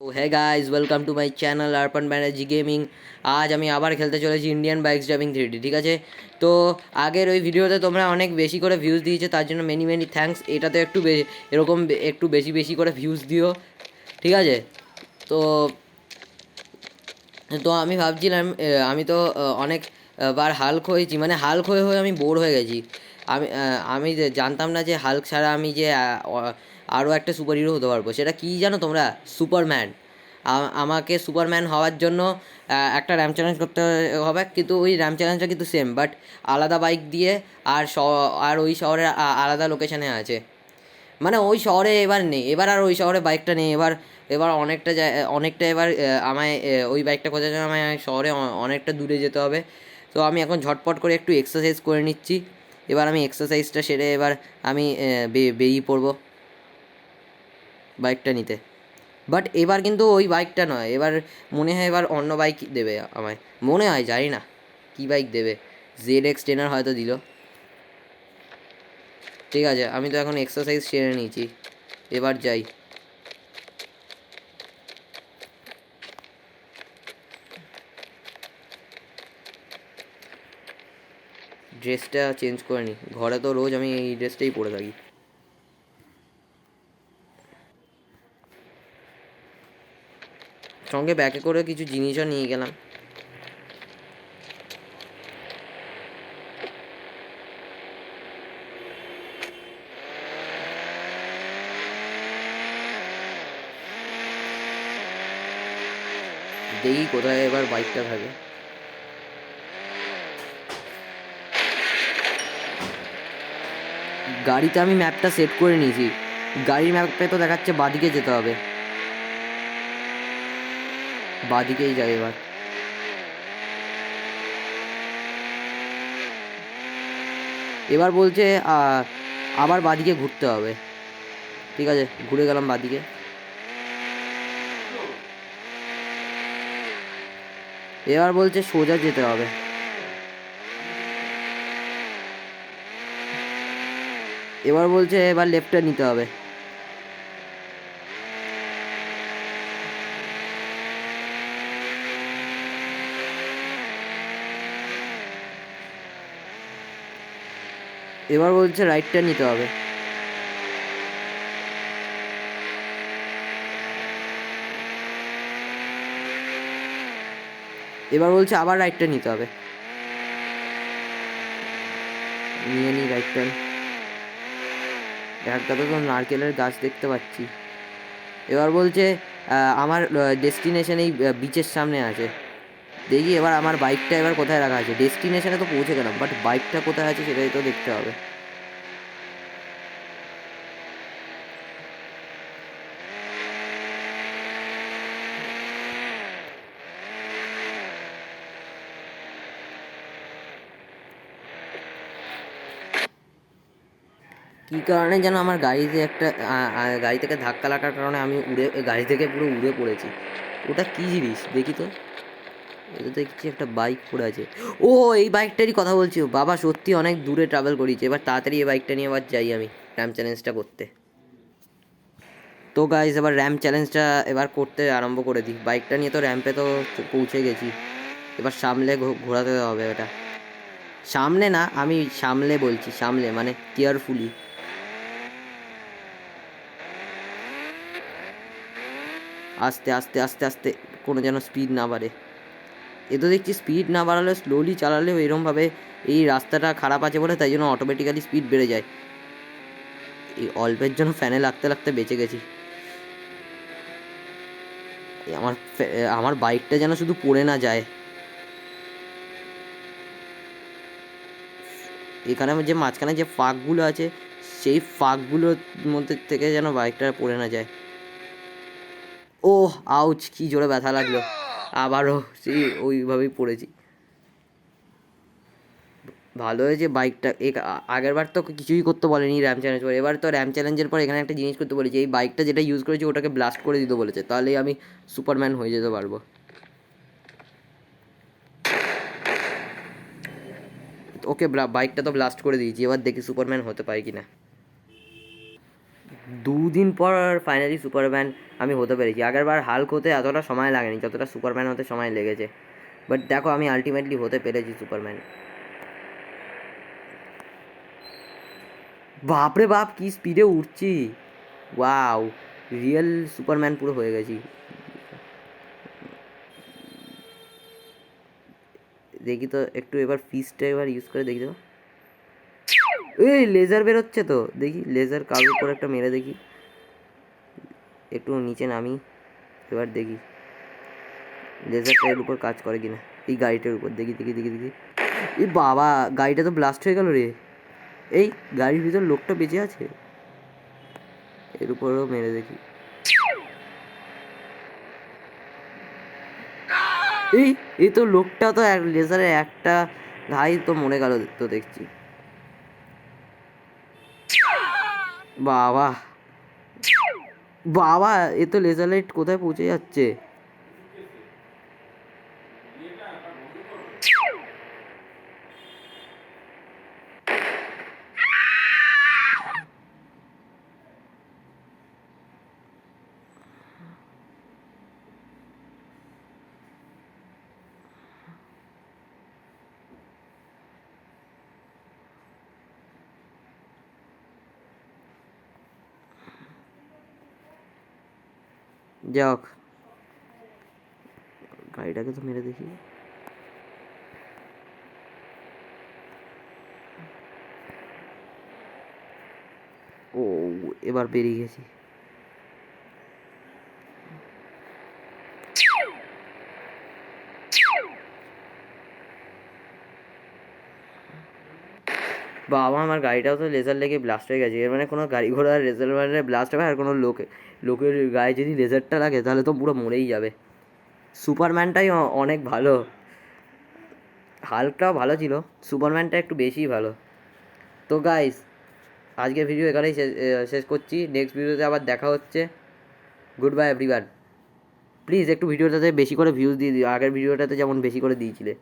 হ্যাঁ guys welcome to my channel Arpan Banerjee gaming আজ আমি আবার খেলতে চলেছি ইন্ডিয়ান বাইকস ড্রাইভিং থ্রিডি ঠিক আছে? তো আগের ওই ভিডিওতে তোমরা অনেক বেশি করে ভিউজ দিয়েছ, তার জন্য মেনি মেনি থ্যাঙ্কস এটাতে একটু এরকম একটু বেশি বেশি করে ভিউজ দিও, ঠিক আছে? তো তো আমি ভাবছিলাম আমি তো অনেক বার হাল্ক হয়েছি। মানে হাল্ক হয়ে হয়ে আমি বোর হয়ে গেছি। আমি আমি জানতাম না যে হাল্ক ছাড়া আমি যে আরও একটা সুপার হিরো হতে পারব। সেটা কী জানো তোমরা? সুপারম্যান আমাকে সুপারম্যান হওয়ার জন্য একটা র্যাম চ্যালেঞ্জ করতে হবে, কিন্তু ওই র্যাম চ্যালেঞ্জটা কিন্তু সেম বাট আলাদা বাইক দিয়ে আর আর ওই শহরে আলাদা লোকেশানে আছে। মানে ওই শহরে এবার নেই। এবার আর ওই শহরে বাইকটা নেই। এবার এবার অনেকটা অনেকটা এবার আমায় ওই বাইকটা খোঁজার জন্য আমায় শহরে অনেকটা দূরে যেতে হবে। তো আমি এখন ঝটপট করে একটু এক্সারসাইজ করে নিচ্ছি। এবার আমি এক্সারসাইজটা সেরে এবার আমি বেরিয়ে পড়ব। বাইকটা নিতে। বাট এবার কিন্তু ওই বাইকটা নয়। এবার মনে হয় এবার অন্য বাইক দেবে আমায়। মনে হয়, জানি না কী বাইক দেবে। জেড এক্স টেনার হয়তো দিল। ঠিক আছে, আমি তো এখন এক্সারসাইজ সেরে নিয়েছি। এবার যাই। ড্রেসটা চেঞ্জ করে নি। ঘরে তো রোজ আমি এই ড্রেসটাই পরে থাকি। সঙ্গে ব্যাগে করে কিছু জিনিসও নিয়ে গেলাম। দেখি কোথায় এবার বাইকটা থাকে। গাড়িতে আমি ম্যাপটা সেট করে নিয়েছি। গাড়ির ম্যাপে তো দেখাচ্ছে বাদিকে যেতে হবে। বাদিকেই যাই এবার। এবার বলছে আবার বাদিকে ঘুরতে হবে। ঠিক আছে, ঘুরে গেলাম বাদিকে। এবার বলছে, সোজা যেতে হবে। এবার বলছে, এবার লেফটটা নিতে হবে। এবার বলছে রাইটটা নিতে হবে। এবার বলছে আবার রাইটটা নিতে হবে। নিয়ে নিই রাইটটা একটা তো নারকেলের গাছ দেখতে পাচ্ছি। এবার বলছে আমার ডেস্টিনেশন এই বিচের সামনে আছে। দেখি এবার আমার বাইকটা এবার কোথায় রাখা আছে? ডেস্টিনেশনে তো পৌঁছে গেলাম বাট বাইকটা কোথায় আছে সেটাই তো দেখতে হবে। কী কারণে যেন আমার গাড়িতে একটা গাড়ি থেকে ধাক্কা লাগার কারণে আমি উড়ে, গাড়ি থেকে পুরো উড়ে পড়েছি। ওটা কী জিনিস? দেখি তো। এটা দেখছি একটা বাইক পড়ে আছে। ও এই বাইকটারই কথা বলছি। বাবা, সত্যি অনেক দূরে ট্রাভেল করিয়েছে এবার তাড়াতাড়ি এই বাইকটা নিয়ে আবার যাই আমি র্যাম চ্যালেঞ্জটা করতে। তো গাইজ এবার র্যাম চ্যালেঞ্জটা এবার করতে আরম্ভ করে দিই। বাইকটা নিয়ে তো র্যাম্পে তো পৌঁছে গেছি। এবার সামলে ঘোরাতে হবে এটা। সামনে না, আমি সামলে বলছি, সামলে মানে কেয়ারফুলি আস্তে আস্তে আস্তে আস্তে, কোনো যেন স্পিড না বাড়ে। এ তো দেখছি স্পিড না বাড়ালে স্লোলি চালালেও এরমভাবে এই রাস্তাটা খারাপ আছে বলে তাই জন্য অটোমেটিক্যালি স্পিড বেড়ে যায়। এই অল্পের জন্য ফ্যানে লাগতে লাগতে বেঁচে গেছি। আমার আমার বাইকটা যেন শুধু পড়ে না যায়। এখানে যে মাঝখানে যে ফাঁকগুলো আছে, সেই ফাঁকগুলোর মধ্যে থেকে যেন বাইকটা পড়ে না যায়। ও আউচ কি জোরে ব্যথা লাগল। আবারও সেই ওইভাবেই পড়েছি। ভালো হয়েছে বাইকটা। আগের বার তো কিছুই করতে বলেনি র্যাম চ্যালেঞ্জ পরে। এবার তো র্যাম চ্যালেঞ্জের পর এখানে একটা জিনিস করতে বলেছে, এই বাইকটা যেটা ইউজ করেছি ওটাকে ব্লাস্ট করে দিতে বলেছে। তাহলেই আমি সুপারম্যান হয়ে যেতে পারব। ওকে বাইকটা তো ব্লাস্ট করে দিয়েছি, এবার দেখি সুপারম্যান হতে পারি কি না দুদিন পর ফাইনালি সুপারম্যান আমি হতে পেরেছি। আগেরবার হাল্ক হতে এতটা সময় লাগেনি, যতটা সুপারম্যান হতে সময় লেগেছে। বাট দেখো, আমি আলটিমেটলি হতে পেরেছি সুপারম্যান বাপরে বাপ, কি স্পিডে উঠছি। ওয়াও রিয়েল সুপারম্যান পুরো হয়ে গেছি। দেখি তো, একটু এবার ফিসটা এবার ইউজ করে দেখি তো। এই লেজার বেরোচ্ছে তো। দেখি লেজার কারোর উপর একটা মেরে দেখি। একটু নিচে নামি, এবার দেখি। লেজারটা এর উপর কাজ করে কিনা। এই গাড়িটার উপর, দেখি দেখি দেখি দেখি। এ বাবা, গাড়িটা তো ব্লাস্ট হয়ে গেল রে। এই, গাড়ির ভিতর লোকটা বেঁচে আছে? এর উপরেও মেরে দেখি। এই এই তো লোকটা তো এক লেজারে একটা ঘাই তো মরে গেল তো দেখছি। বাবা। বাবা এ তো লেজার লাইট কোথায় পৌঁছে যাচ্ছে? যাক গাড়িটাকে তো মেরে দেখি ও এবার বেরিয়ে গেছি বাবা, আমার গাড়িটাও তো লেজার লেগে ব্লাস্ট হয়ে গেছে। এর মানে কোনো গাড়ি ঘোড়া লেজার মানে ব্লাস্ট হবে আর কোনো লোকে, লোকের গায়ে যদি লেজারটা লাগে, তাহলে তো পুরো মরেই যাবে। সুপারম্যানটাই অনেক ভালো। হাল্কটাও ভালো ছিল, সুপারম্যানটা একটু বেশিই ভালো। তো গাইস আজকের ভিডিও এখানেই শেষ করছি। নেক্সট ভিডিওতে আবার দেখা হচ্ছে। গুড বাই এভরিওয়ান প্লিজ একটু ভিডিওটাতে বেশি করে ভিউজ দিয়ে দিও। আগের ভিডিওটাতে যেমন বেশি করে দিয়েছিলে।